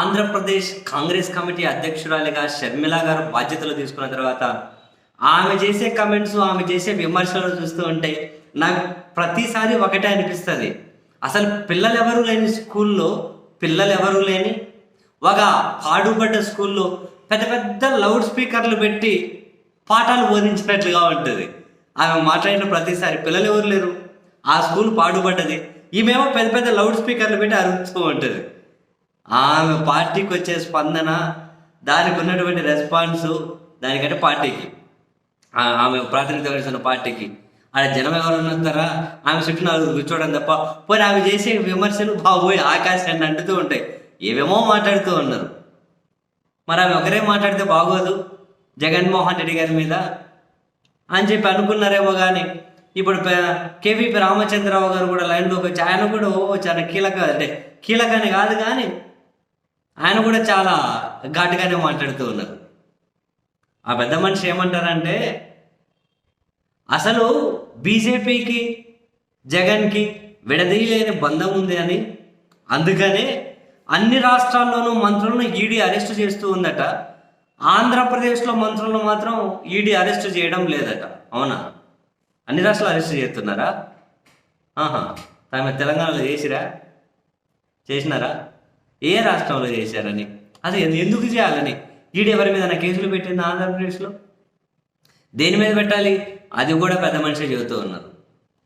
Andhra Pradesh Congress committee అధ్యక్షురాలిగా షర్మిల గారు బాధ్యతలు తీసుకున్న తర్వాత ఆమె చేసే కమెంట్స్ ఆమె చేసే విమర్శలు చూస్తూ ఉంటే నాకు ప్రతిసారి ఒకటే అనిపిస్తుంది. అసలు పిల్లలు ఎవరు లేని స్కూల్లో పిల్లలు ఎవరు లేని ఒక పాడుపడ్డ స్కూల్లో పెద్ద పెద్ద లౌడ్ స్పీకర్లు పెట్టి పాఠాలు బోధించినట్లుగా ఉంటుంది. ఆమె మాట్లాడిన ప్రతిసారి పిల్లలు ఎవరు లేరు. ఆ స్కూల్ పాడుపడ్డది ఈమెమో పెద్ద పెద్ద లౌడ్ స్పీకర్లు పెట్టి అరుస్తూ ఉంటుంది. ఆమె పార్టీకి వచ్చే స్పందన దానికి ఉన్నటువంటి రెస్పాన్స్ దానికంటే పార్టీకి. ఆమె ప్రాతినిధ్యం వహిస్తున్న పార్టీకి. ఆడ జనం ఎవరైనా ఉన్నారా ఆమె చుట్టూ నాలుగు కూర్చోవడం తప్ప. పోనీ ఆమె చేసే విమర్శలు బాబోయ్ ఆకాశాన్ని అంటుతూ ఉంటాయి. ఏవేమో మాట్లాడుతూ ఉన్నారు. మరి ఆమె ఒకరే మాట్లాడితే బాగోదు. జగన్మోహన్ రెడ్డి గారి మీద అని చెప్పి అనుకున్నారేమో కానీ ఇప్పుడు కేవీపీ రామచంద్రరావు గారు కూడా లైన్లోకి వచ్చి ఆయన కూడా ఓ చాలా కీలక అంటే కీలకని కాదు కానీ ఆయన కూడా చాలా ఘాటుగానే మాట్లాడుతూ ఉన్నారు. ఆ పెద్ద మనిషి ఏమంటారంటే అసలు బీజేపీకి జగన్కి విడదీయలేని బంధం ఉంది అని. అందుకనే అన్ని రాష్ట్రాల్లోనూ మంత్రులను ఈడీ అరెస్ట్ చేస్తూ ఉందట. ఆంధ్రప్రదేశ్లో మంత్రులను మాత్రం ఈడీ అరెస్ట్ చేయడం లేదట. అవునా? అన్ని రాష్ట్రాలు అరెస్ట్ చేస్తున్నారా? ఆహా తమ తెలంగాణలో చేసిరా? చేసినారా? ఏ రాష్ట్రంలో చేశారని? అసలు ఎందుకు చేయాలని? ఈడీ ఎవరి మీద కేసులు పెట్టింది ఆంధ్రప్రదేశ్లో? దేని మీద పెట్టాలి? అది కూడా పెద్ద మనిషి చెబుతూ ఉన్నారు.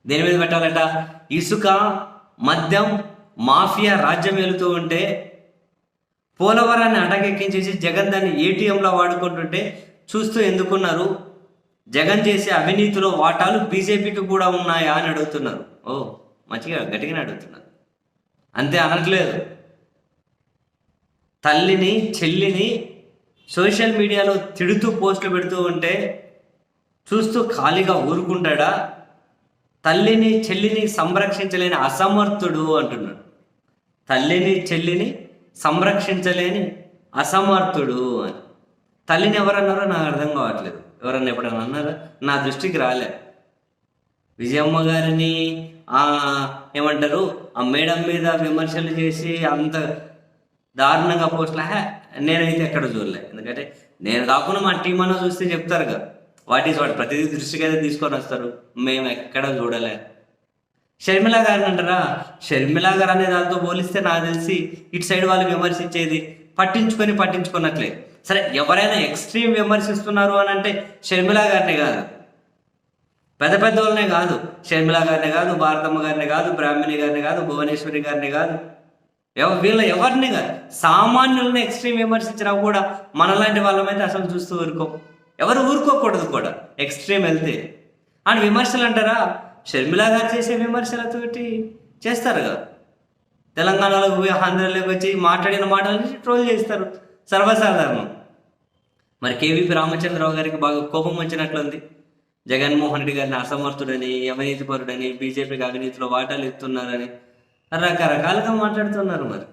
దేని మీద పెట్టాలంట? ఇసుక మద్యం మాఫియా రాజ్యం వెళుతూ ఉంటే పోలవరాన్ని అటకెక్కించేసి జగన్ దాన్ని ఏటీఎంలో వాడుకుంటుంటే చూస్తూ ఎందుకున్నారు? జగన్ చేసే అవినీతిలో వాటాలు బీజేపీకి కూడా ఉన్నాయా అని అడుగుతున్నారు. ఓ మంచిగా గట్టిగానే అడుగుతున్నారు. అంతే అనట్లేదు. తల్లిని చెల్లిని సోషల్ మీడియాలో తిడుతూ పోస్టులు పెడుతూ ఉంటే చూస్తూ ఖాళీగా ఊరుకుంటాడా? తల్లిని చెల్లిని సంరక్షించలేని అసమర్థుడు అంటున్నాడు. తల్లిని చెల్లిని సంరక్షించలేని అసమర్థుడు అని. తల్లిని ఎవరన్నారో నాకు అర్థం కావట్లేదు. ఎవరన్నా ఎప్పుడన్నా అన్నారా? నా దృష్టికి రాలే. విజయమ్మ గారిని ఏమంటారు? ఆ మేడం మీద విమర్శలు చేసి అంత దారుణంగా పోస్టులు హే నేనైతే ఎక్కడ చూడలే. ఎందుకంటే నేను కాకుండా మా టీం అన్న చూస్తే చెప్తారు కదా వాట్ ఈస్ వాట్ ప్రతిదీ దృష్టికి అయితే తీసుకొని వస్తారు. మేము ఎక్కడ చూడలే. షర్మిల గారిని అంటారా? షర్మిల గారు అనే దాంతో పోలిస్తే నాకు తెలిసి ఇటు సైడ్ వాళ్ళు విమర్శించేది పట్టించుకొని పట్టించుకున్నట్లే. సరే ఎవరైనా ఎక్స్ట్రీమ్ విమర్శిస్తున్నారు అని అంటే షర్మిల గారినే కాదు. పెద్ద పెద్ద వాళ్ళనే కాదు. షర్మిల గారిని కాదు భారతమ్మ గారిని కాదు బ్రాహ్మణి గారిని కాదు భువనేశ్వరి గారిని కాదు. వీళ్ళ ఎవరిని కాదు. సామాన్యులను ఎక్స్ట్రీమ్ విమర్శించినా కూడా మనలాంటి వాళ్ళమైతే అసలు చూస్తూ ఊరుకో. ఎవరు ఊరుకోకూడదు కూడా. ఎక్స్ట్రీమ్ వెళ్తే. అని విమర్శలు అంటారా? షర్మిల గారు చేసే విమర్శలతోటి చేస్తారు కదా. తెలంగాణలో పోయి ఆంధ్రలోకి వచ్చి మాట్లాడిన మాటలని ట్రోల్ చేస్తారు. సర్వసాధారణం. మరి కేవీపీ రామచంద్రరావు గారికి బాగా కోపం వచ్చినట్లుంది. జగన్మోహన్ రెడ్డి గారిని అసమర్థుడని అవినీతిపరుడని బీజేపీకి అవినీతిలో వాటాలు ఎత్తున్నారని రకరకాలుగా మాట్లాడుతున్నారు మరి.